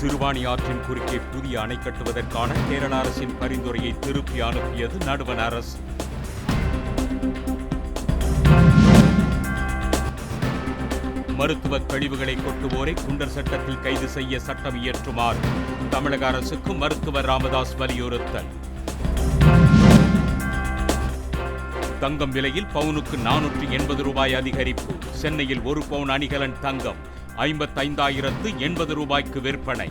சிறுவாணி ஆற்றின் குறுக்கே புதிய அணை கட்டுவதற்கான கேரள அரசின் பரிந்துரையை திருப்பி அனுப்பியது நடுவண் அரசு. மருத்துவ கழிவுகளை கொட்டுவோரை குண்டர் சட்டத்தில் கைது செய்ய சட்டம் இயற்றுமாறு தமிழக அரசுக்கு மருத்துவர் ராமதாஸ் வலியுறுத்தல். தங்கம் விலையில் பவுனுக்கு நானூற்று எண்பது ரூபாய் அதிகரிப்பு. சென்னையில் ஒரு பவுன் அணிகலன் தங்கம். ஐம்பத்தைந்தாயிரத்து எண்பது ரூபாய்க்கு விற்பனை.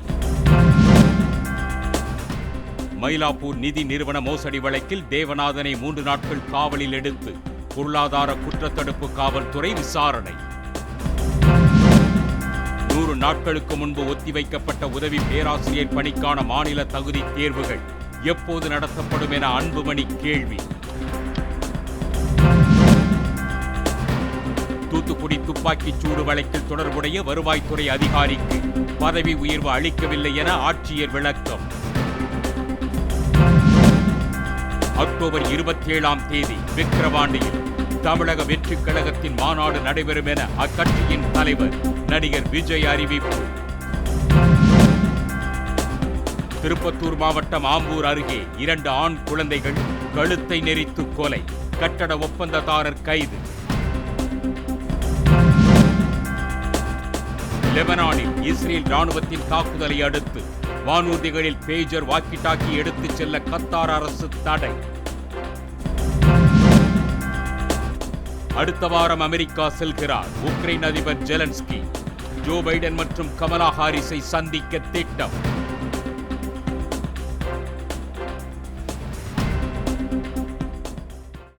மயிலாப்பூர் நிதி நிறுவன மோசடி வழக்கில் தேவநாதனை மூன்று நாட்கள் காவலில் எடுத்து பொருளாதார குற்றத்தடுப்பு காவல்துறை விசாரணை. நூறு நாட்களுக்கு முன்பு ஒத்திவைக்கப்பட்ட உதவி பேராசிரியர் பணிக்கான மாநில தகுதி தேர்வுகள் எப்போது நடத்தப்படும் என அன்புமணி கேள்வி. துப்பாக்கிச் சூடு வழக்கில் தொடர்புடைய வருவாய்த்துறை அதிகாரிக்கு பதவி உயர்வு அளிக்கவில்லை என ஆட்சியர் விளக்கம். அக்டோபர் இருபத்தி ஏழாம் தேதி விக்கிரவாண்டியில் தமிழக வெற்றிக் கழகத்தின் மாநாடு நடைபெறும் என அக்கட்சியின் தலைவர் நடிகர் விஜய் அறிவிப்பு. திருப்பத்தூர் மாவட்டம் ஆம்பூர் அருகே இரண்டு ஆண் குழந்தைகள் கழுத்தை நெறித்து கொலை. கட்டட ஒப்பந்ததாரர் கைது. லெபனானில் இஸ்ரேல் ராணுவத்தின் தாக்குதலை அடுத்து வானூர்திகளில் பேஜர் வாக்கி டாக்கி எடுத்துச் செல்ல கத்தார் அரசு தடை. அடுத்த வாரம் அமெரிக்கா செல்கிறார் உக்ரைன் அதிபர் ஜெலன்ஸ்கி. ஜோ பைடன் மற்றும் கமலா ஹாரிஸை சந்திக்க திட்டம்.